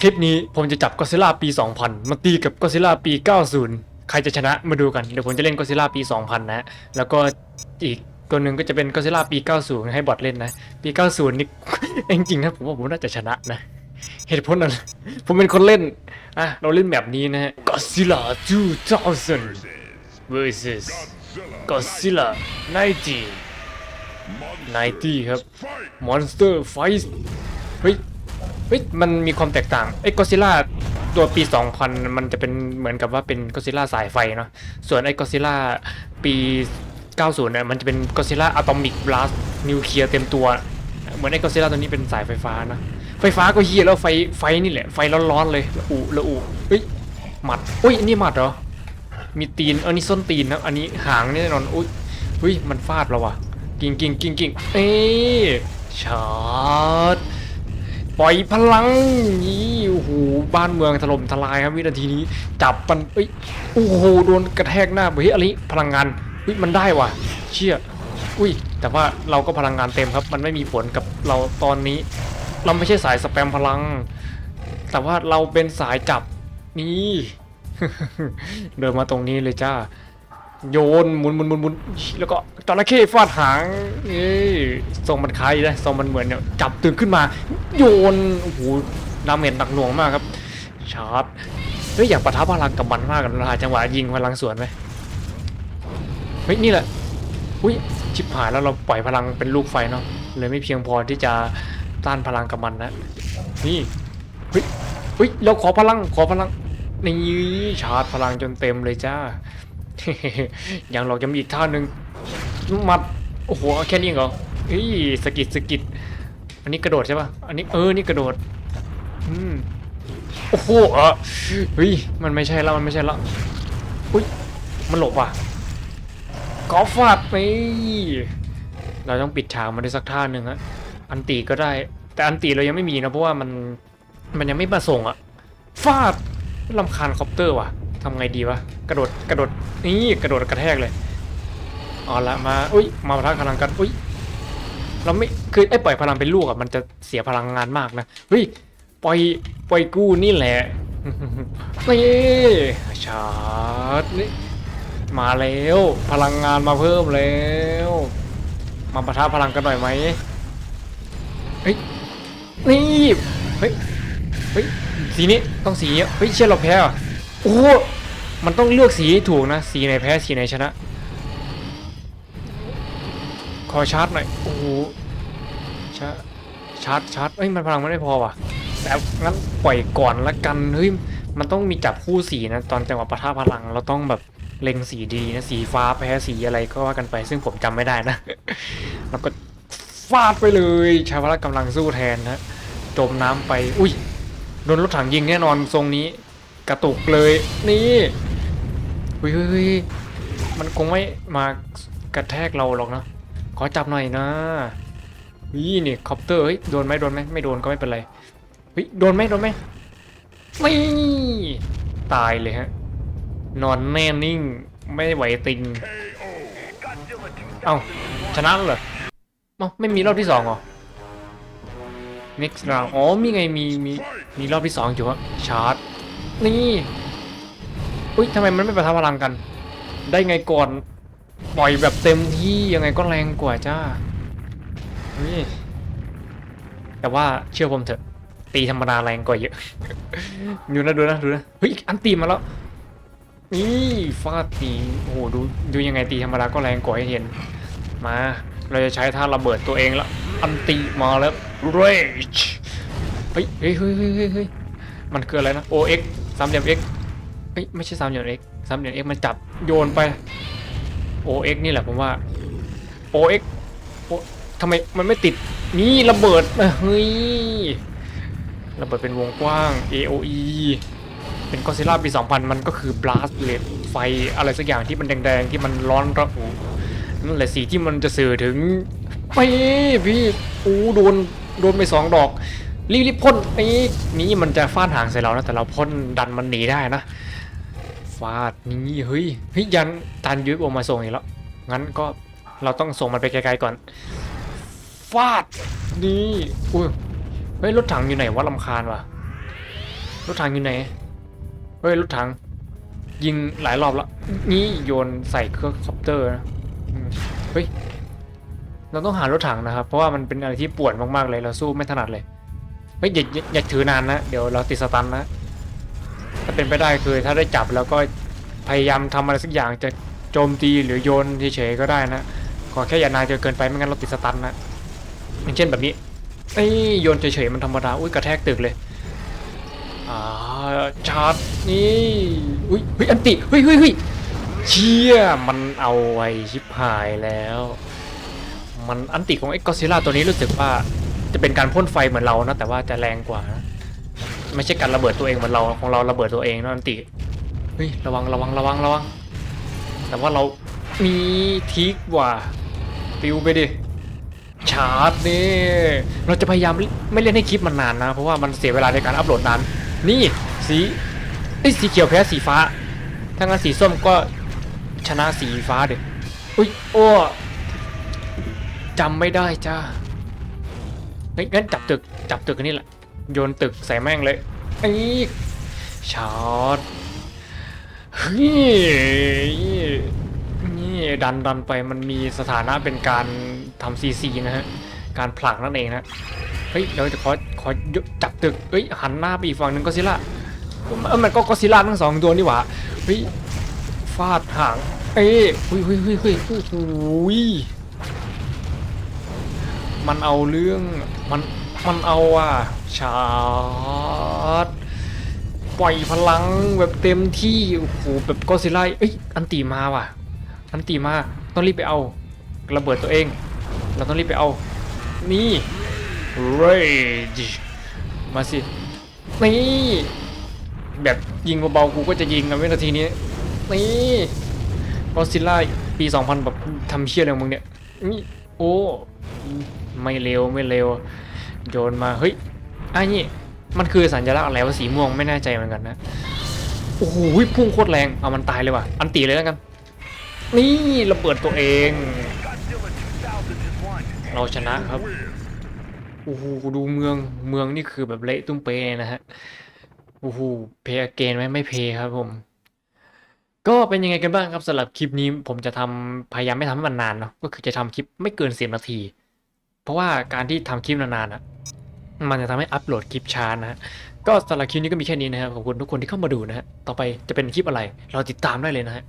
คลิปนี้ผมจะจับก็ซิล่าปี 2000 มาตีกับก็ซิล่าปี 90 ใครจะชนะมาดูกัน เดี๋ยวผมจะเล่นก็ซิล่าปี 2000 นะ แล้วก็อีกตัวหนึ่งก็จะเป็นก็ซิล่าปี 90 ให้บอทเล่นนะ ปี 90 นี่ จริงๆนะผมว่าผมน่าจะชนะนะ เหตุผลนั้นผมเป็นคนเล่น อะ เราเล่นแบบนี้นะฮะ Godzilla 2000 versus Godzilla 90 90 ครับ Monster Fight เฮ้ย ฮ้ยมันมีความแตกต่างไอ้ก็ซิล่าตัวปี 2000 มันจะเป็นเหมือนกับว่าเป็นก็ซิล่าสายไฟเนาะส่วนไอ้ก็ซิล่าปี 90เนี่ยมันจะเป็นก็ซิล่าอะตอมิกบลัสนิวเคลียร์เต็มตัว เหมือนไอ้ก็ซิล่าตัวนี้เป็นสายไฟฟ้านะไฟฟ้าก็เฮียแล้วไฟไฟนี่แหละไฟร้อนๆเลยละอุละอุเฮ้ยหมัดอุ้ยนี่หมัดเหรอมีตีนอันนี้ส้นตีนนะอันนี้หางแน่นอนอุ้ยเฮ้ยมันฟาดเราว่ะ กิ่งกิ่งกิ่งกิ่งเอ้ยชาร์ ปล่อยพลังนี่โอ้โหบ้านเมืองถล่มทลายครับวินาทีนี้ จับมันเอ้ยโอ้โหโดนกระแทกหน้าเฮ้ยอะไรพลังงานเฮ้ยมันได้ว่ะ เชี่ยอุ้ย แต่ว่าเราก็พลังงานเต็มครับ มันไม่มีผลกับเราตอนนี้ เราไม่ใช่สายสแปมพลัง แต่ว่าเราเป็นสายจับนี่ เดินมาตรงนี้เลยจ้า โยนหมุนหมุนหมุนหมุนแล้วก็จระเข้ฟาดหางเอ้ทรงมันคล้ายนะทรงมันเหมือนเนี่ยจับตื่นขึ้นมา โยนโอ้โหดาเมจหนักหน่วงมากครับชาร์จเฮ้ยอยากปะทะพลังกับมันมากกันนะจังหวะยิงพลังสวนไหมเฮ้ยนี่แหละอุ้ยชิบหายแล้วเราปล่อยพลังเป็นลูกไฟเนาะเลยไม่เพียงพอที่จะต้านพลังกับมันนะนี่เฮ้ยเฮ้ยเราขอพลังขอพลังนี่ชาร์จพลังจนเต็มเลยจ้า ยังหรอกยังมีอีกท่าหนึ่งมัดโอ้โหแค่นี้เหรอเฮ้ยสกิดสกิดอันนี้กระโดดใช่ปะอันนี้เออนี่กระโดดอืมโอ้โหเออเฮ้ยมันไม่ใช่แล้วมันไม่ใช่แล้วอุ้ยมันหลบว่ะกอฟาดไปเราต้องปิดฉากมันได้สักท่าหนึ่งฮะอันตีก็ได้ แต่อันตีเรายังไม่มีนะเพราะว่ามันมันยังไม่มาส่งอะฟาดลำคาญคอปเตอร์ว่ะ ทำไงดีวะ กระโดด กระโดด นี่กระโดดกระแทกเลยเอาละมา อุ้ย มาปะทะพลังกัน อุ้ย เราไม่ คือไอ้ปล่อยพลังเป็นลูกอะมันจะเสียพลังงานมากนะ เฮ้ย ปล่อย ปล่อยกู้นี่แหละนี่ชาร์จนี่ มาแล้ว พลังงานมาเพิ่มแล้ว มาปะทะพลังกันหน่อยไหมเฮ้ย นี่ เฮ้ย เฮ้ย สีนี้ต้องสีเฮ้ย เชื่อเราแพ้อะ โอ้มันต้องเลือกสีให้ถูกนะ สีไหนแพ้สีไหนชนะ ขอชาร์จหน่อย โอ้โหชาร์จชาร์จชาร์จเอ้ย มันพลังมันไม่พอว่ะ แต่งั้นปล่อยก่อนละกัน เฮ้ย มันต้องมีจับคู่สีนะ ตอนจังหวะปะทะพลัง เราต้องแบบเล็งสีดีนะ สีฟ้าแพ้สีอะไรก็ว่ากันไป ซึ่งผมจำไม่ได้นะ แล้วก็ฟาดไปเลยใช้พละกำลังสู้แทนนะ จมน้ำไป อุ้ย โดนรถถังยิงแน่นอนทรงนี้ กระตุกเลย นี่เฮ้ยมันคงไม่มากระแทกเราหรอกนะขอจับหน่อยนะนี่นี่คอปเตอร์เฮ้ยโดนไหมโดนไหมไม่โดนก็ไม่เป็นไรเฮ้ยโดนไหมโดนไหมไม่ตายเลยฮะ นอนแน่นิ่ง ไม่ไหวติง เอ้าชนะเหรอเอ้าไม่มีรอบที่สองเหรอ next round อ๋อมีไงมีมีมีรอบที่สองอยู่อะชาร์จ นี่อุ้ยทำไมมันไม่ประทะพลังกัน ได้ไงก่อนปล่อยแบบเต็มที่ยังไงก็แรงกว่าจ้าเฮ้ยแต่ว่าเชื่อผมเถอะ ตีธรรมดาแรงกว่าเยอะดูนะดูนะดูนะเฮ้ยอันตีมาแล้วนี่ฟาดตีโอ้โหดูดูยังไงตีธรรมดาก็แรงกว่าให้เห็น มา เราจะใช้ท่าระเบิดตัวเองละอันตีมาแล้ว rage เฮ้ยเฮ้ยเฮ้ยเฮ้ยเฮ้ยเฮ้ยมันคืออะไรนะ ox สามเหลี่ยม x เฮ้ยไม่ใช่สามเหลี่ยม x สามเหลี่ยม x มันจับโยนไป ox นี่แหละผมว่า ox โอทำไมมันไม่ติดนี่ระเบิดเฮ้ยระเบิดเป็นวงกว้าง AOE เป็นก็ซิล่าปี 2000 มันก็คือ blast เลดไฟอะไรสักอย่างที่มันแดงๆ ที่มันร้อนระอุนั่นแหละสีที่มันจะสื่อถึงไปพี่อู้โดนโดนไปสองดอก รีบๆพ่นไอ้นี่มันจะฟาดหางใส่เรานะแต่เราพ่นดันมันหนีได้นะฟาดนี่เฮ้ยเฮ้ยยันตันยุบออกมาส่งอีกแล้วงั้นก็เราต้องส่งมันไปไกลๆก่อนฟาดนี่อุ้ยเฮ้ยรถถังอยู่ไหนวะลำคาญวะรถถังอยู่ไหนเฮ้ยรถถัง ยิงหลายรอบแล้วนี่โยนใส่เครื่องคอปเตอร์นะเฮ้ยเราต้องหารถถังนะครับ เพราะว่ามันเป็นอะไรที่ปวดมากๆเลยเราสู้ไม่ถนัดเลย เฮ้ยอย่าอย่าอย่าถือนานนะ เดี๋ยวเราติดสตันนะ ถ้าเป็นไปได้คือถ้าได้จับแล้วก็พยายามทำอะไรสักอย่างจะโจมตีหรือโยนเฉยๆก็ได้นะ ขอแค่อย่านานจนเกินไปไม่งั้นเราติดสตันนะอย่างเช่นแบบนี้ไอ้โยนเฉยๆมันธรรมดาอุ้ยกระแทกตึกเลยอ่าชาร์จนี่อุ้ยเฮ้ยอันติเฮ้ยเฮ้ยเฮ้ยเชี่ยมันเอาไว้ชิบหายแล้ว มันอันติของไอ้กอซิล่าตัวนี้รู้สึกว่า จะเป็นการพ่นไฟเหมือนเรานะแต่ว่าจะแรงกว่านะไม่ใช่การระเบิดตัวเองเหมือนเราของเราระเบิดตัวเองนะอันติเฮ้ยระวังระวังระวังระวัง แต่ว่าเรามีทิกว่ะปิวไปดิชาร์จนี่เราจะพยายามไม่เล่นให้คลิปมันนานนะ เพราะว่ามันเสียเวลาในการอัปโหลดนานนี่สีไอ้สีเขียวแพ้สีฟ้าถ้างั้นสีส้มก็ชนะสีฟ้าเด็อุ้ยโอ้จำไม่ได้จ้า เฮ้ยงั้นจับตึกจับตึกอันนี้แหละโยนตึกใส่แม่งเลยไอ้ชาร์จเฮ้ยนี่ดันดันไปมันมีสถานะเป็นการทำซีซีนะฮะการผลักนั่นเองนะเฮ้ยเดี๋ยวจะขอขอจับตึกเฮ้ยหันหน้าไปอีกฝั่งหนึ่งก็ซิล่าเออมันก็ก็ซิล่าทั้งสองตัวนี่หว่าเฮ้ยฟาดหางเอ้ยเฮ้ยเฮ้ยเฮ้ยเฮ้ยโอ้ย มันเอาเรื่องมันมันเอาอะชาร์จปล่อยพลังแบบเต็มที่โอ้โหแบบก็ซิไล่เอ้ยอันตีมาว่ะ อันตีมาต้องรีบไปเอาระเบิดตัวเอง เราต้องรีบไปเอา นี่ rage มาสิ นี่แบบยิงเบาๆกูก็จะยิงกันวินาทีนี้ นี่กอซิล่าปี 2000 แบบทำเชี่ยอะไรของมึงเนี่ยนี่ โอ้ ไม่เร็วไม่เร็ว โยนมา เฮ้ยไอ้นี่มันคือสัญลักษณ์อะไรวะสีม่วงไม่แน่ใจเหมือนกันนะ โอ้โหพุ่งโคตรแรง เอามันตายเลยว่ะ อันตีเลยแล้วกัน นี่ระเบิดตัวเอง เราชนะครับ โอ้โหดูเมือง เมืองนี่คือแบบเละตุ้มเปเลยนะฮะ โอ้โห เพย์เกนไหมไม่เพย์ครับผม ก็เป็นยังไงกันบ้างครับสำหรับคลิปนี้ผมจะทำพยายามไม่ทำให้มันนานเนาะก็คือจะทำคลิปไม่เกินสิบนาที เพราะว่าการที่ทำคลิปนานๆอะมันจะทำให้อัปโหลดคลิปช้านะฮะก็สำหรับคลิปนี้ก็มีแค่นี้นะครับขอบคุณทุกคนที่เข้ามาดูนะฮะต่อไปจะเป็นคลิปอะไร เราติดตามได้เลยนะฮะ